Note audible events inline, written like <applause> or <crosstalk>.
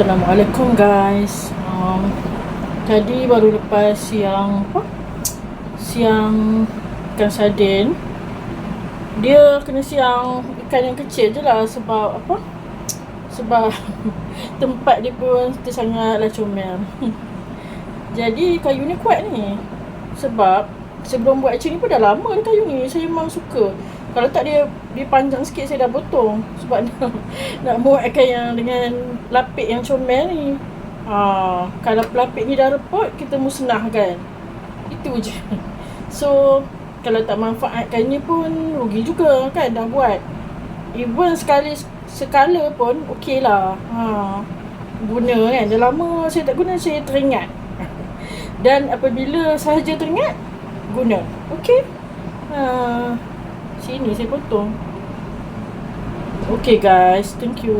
Assalamualaikum guys. Um, Tadi baru lepas siang apa? Siang ikan sardin Dia kena siang ikan yang kecil je lah Sebab apa? Sebab <laughs> tempat dia pun dia sangatlah comel <laughs> Jadi kayu ni kuat ni. Sebab sebelum buat macam ni pun dah lama kayu ni. Saya memang suka kalau tak dia dia panjang sikit saya dah potong sebab <laughs> nak, nak buatkan yang dengan lapik yang comel ni. Ha, kalau lapik ni dah repot kita musnahkan. Itu je. <laughs> So kalau tak manfaatkan ni pun rugi juga kan dah buat. Even sekali sekala pun okey lah. Ha, guna kan. Dah lama saya tak guna saya teringat. <laughs> Dan apabila sahaja teringat guna. Okey. Ha, Sini saya potong. Okay guys, thank you.